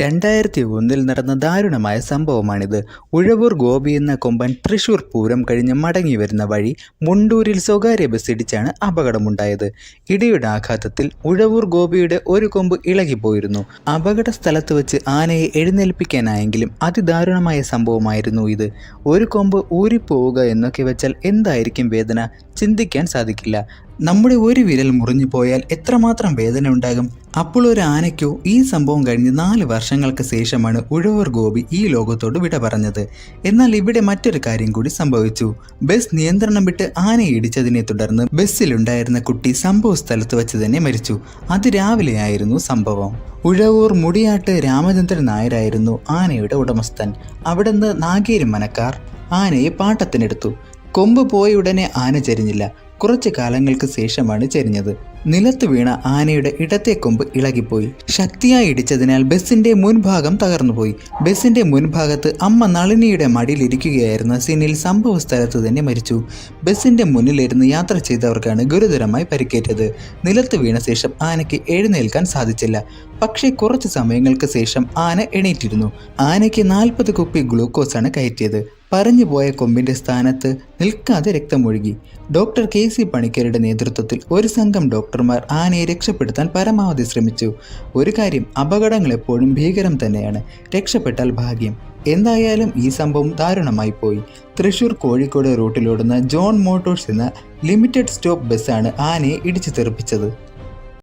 രണ്ടായിരത്തി ഒന്നിൽ നടന്ന ദാരുണമായ സംഭവമാണിത്. ഉഴവൂർ ഗോപി എന്ന കൊമ്പൻ തൃശൂർ പൂരം കഴിഞ്ഞ് മടങ്ങി വരുന്ന വഴി മുണ്ടൂരിൽ സ്വകാര്യ ബസ് ഇടിച്ചാണ് അപകടമുണ്ടായത്. ഇടിയുടെ ആഘാതത്തിൽ ഉഴവൂർ ഗോപിയുടെ ഒരു കൊമ്പ് ഇളകിപ്പോയിരുന്നു. അപകട സ്ഥലത്ത് വെച്ച് ആനയെ എഴുന്നേൽപ്പിക്കാനായെങ്കിലും അതിദാരുണമായ സംഭവമായിരുന്നു ഇത്. ഒരു കൊമ്പ് ഊരിപ്പോവുക എന്നൊക്കെ വെച്ചാൽ എന്തായിരിക്കും വേദന? ചിന്തിക്കാൻ സാധിക്കില്ല. നമ്മുടെ ഒരു വിരൽ മുറിഞ്ഞു പോയാൽ എത്രമാത്രം വേദന ഉണ്ടാകും? അപ്പോൾ ഒരു ആനയ്ക്കോ ഈ സംഭവം കഴിഞ്ഞ് നാല് വർഷങ്ങൾക്ക് ശേഷമാണ് ഉഴവർ ഗോപി ഈ ലോകത്തോട് വിട പറഞ്ഞത്. എന്നാൽ ഇവിടെ മറ്റൊരു കാര്യം കൂടി സംഭവിച്ചു. ബസ് നിയന്ത്രണം വിട്ട് ആനയെ ഇടിച്ചതിനെ തുടർന്ന് ബസ്സിലുണ്ടായിരുന്ന കുട്ടി സംഭവ സ്ഥലത്ത് വെച്ച് തന്നെ മരിച്ചു. അത് രാവിലെയായിരുന്നു സംഭവം. ഉഴവൂർ മുടിയാട്ട് രാമചന്ദ്രൻ നായരായിരുന്നു ആനയുടെ ഉടമസ്ഥൻ. അവിടുന്ന് നാഗേരി മനക്കാർ ആനയെ പാട്ടത്തിനെടുത്തു. കൊമ്പ് പോയ ഉടനെ ആന ചരിഞ്ഞില്ല. കുറച്ച് കാലങ്ങൾക്ക് ശേഷമാണ് ചരിഞ്ഞത്. നിലത്ത് വീണ ആനയുടെ ഇടത്തെ കൊമ്പ് ഇളകിപ്പോയി. ശക്തിയായി ഇടിച്ചതിനാൽ ബസിന്റെ മുൻഭാഗം തകർന്നുപോയി. ബസിന്റെ മുൻഭാഗത്ത് അമ്മ നളിനിയുടെ മടിയിലിരിക്കുകയായിരുന്ന സിനിൽ സംഭവ സ്ഥലത്ത് തന്നെ മരിച്ചു. ബസിന്റെ മുന്നിലിരുന്ന് യാത്ര ചെയ്തവർക്കാണ് ഗുരുതരമായി പരിക്കേറ്റത്. നിലത്ത് വീണ ശേഷം ആനയ്ക്ക് എഴുന്നേൽക്കാൻ സാധിച്ചില്ല. പക്ഷേ കുറച്ച് സമയങ്ങൾക്ക് ശേഷം ആന എണീറ്റിരുന്നു. ആനയ്ക്ക് നാൽപ്പത് കുപ്പി ഗ്ലൂക്കോസാണ് കയറ്റിയത്. പറഞ്ഞുപോയ കൊമ്പിന്റെ സ്ഥാനത്ത് നിൽക്കാതെ രക്തമൊഴുകി. ഡോക്ടർ കെ സി പണിക്കരുടെ നേതൃത്വത്തിൽ ഒരു സംഘം ഡോക്ടർമാർ ആനയെ രക്ഷപ്പെടുത്താൻ പരമാവധി ശ്രമിച്ചു. ഒരു കാര്യം അപകടങ്ങൾ എപ്പോഴും ഭീകരം തന്നെയാണ്. രക്ഷപ്പെട്ടാൽ ഭാഗ്യം. എന്തായാലും ഈ സംഭവം ദാരുണമായി പോയി. തൃശൂർ കോഴിക്കോട് റൂട്ടിലോടുന്ന ജോൺ മോട്ടോഴ്സ് എന്ന ലിമിറ്റഡ് സ്റ്റോപ്പ് ബസ്സാണ് ആനയെ ഇടിച്ചു തെറിപ്പിച്ചത്.